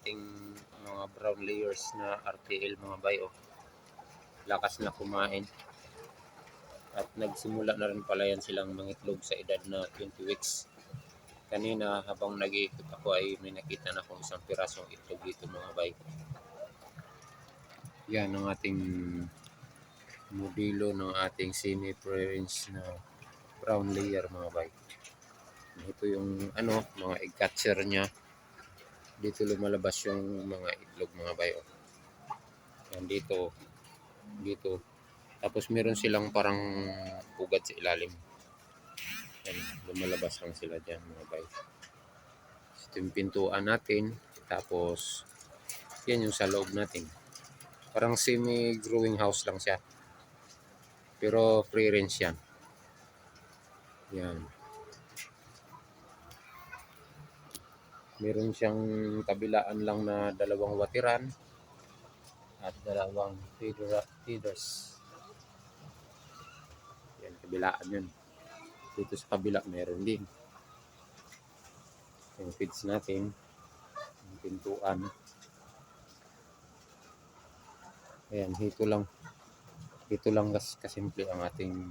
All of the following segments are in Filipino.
ating mga brown layers na RTL mga bay. Oh. Lakas na kumain. At nagsimula na rin pala yan silang mangitlog sa edad na 20 weeks. Kanina habang nag-iikot ako ay may nakita na akong isang pirasong itlog dito mga bay. Yan ang ating modelo ng ating semi-prince na brown layer mga bay. Ito yung ano, mga egg catcher niya. Dito lumalabas yung mga itlog mga bay. oh. Yan dito. Dito. Tapos meron silang parang pugad sa ilalim. Yan, lumalabas lang sila dyan mga bay. Ito yung pintuan natin. Tapos, yan yung sa loob natin. Parang semi-growing house lang siya. Pero free range yan. Yan. Meron siyang kabilaan lang na dalawang watiran at dalawang feeder, feeders. Yan, kabilaan yun. Dito sa kabila meron din. Yung feeds natin. Yung pintuan. Ayan, ito lang. Ito lang kas kasimple ang ating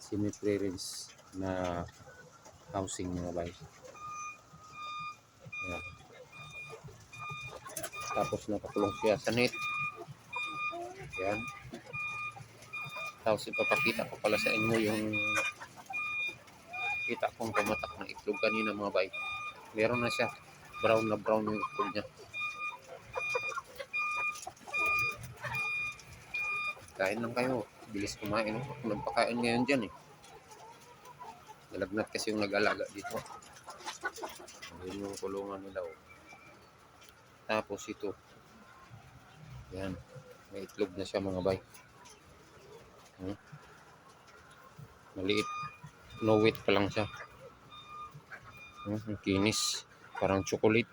semi-clearance na housing mga bay. Tapos nakakulong siya sa net. Ayan. Tapos ipapakita ko pala sa inyo yung kita kong pumatak na itlog kanina mga bay. Meron na siya. Brown na brown yung itlog niya. Kain lang kayo. Bilis kumain. Oh. Nagpakain ngayon dyan eh. Nalagnat kasi yung nag-alaga dito. Ayun yung kulungan nila. Oh. Tapos ito. Yan. May itlog na siya mga bay. Hmm? Maliit. No weight pa lang siya. Hmm, kinis. Parang chocolate.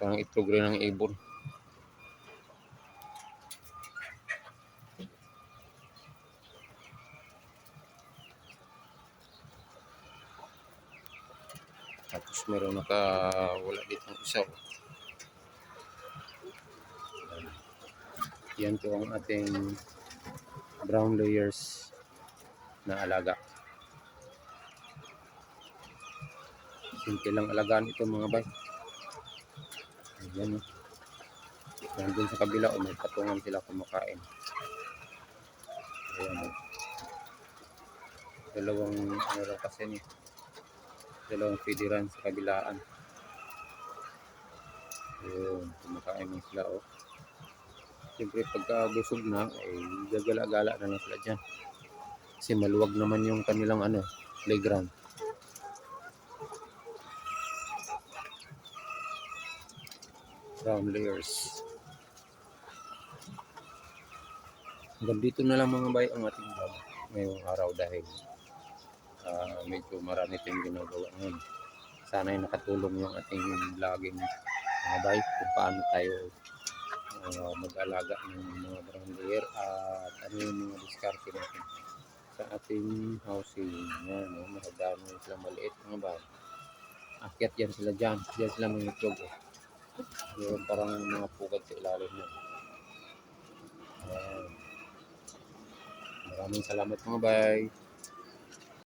Parang itlog rin ng ibon. Tapos meron nakawala dito ng isa. Yan po ang ating brown layers na alaga. Simple lang alagaan ito mga bay. Ayan o. Nandun sa kabila o may patungan sila kumakain. Ayan o. Dalawang ano raw kasi ni dalawang federan sa kabilaan. Ayun, kumakain na sila oh. Siyempre pagka busog na, ay gagala-gala na lang sila dyan. Kasi maluwag naman yung kanilang ano, playground. Brown layers. Hanggang dito na lang mga bay ang ating vlog ngayong araw dahil ah, medyo marami tayong ginagawa ngayon. Sana ay nakatulong yung ating vlogging mga bay kung paano tayo ah, mag-alaga ng mga brown at ano yung mga diskarte natin sa ating housing. Yan, no? makadami sila maliit mga bay. Akyat yan sila dyan. Dyan sila mga itlog. Eh. Yung parang mga pugad sa ilalim. Ayan. Maraming salamat mga bay.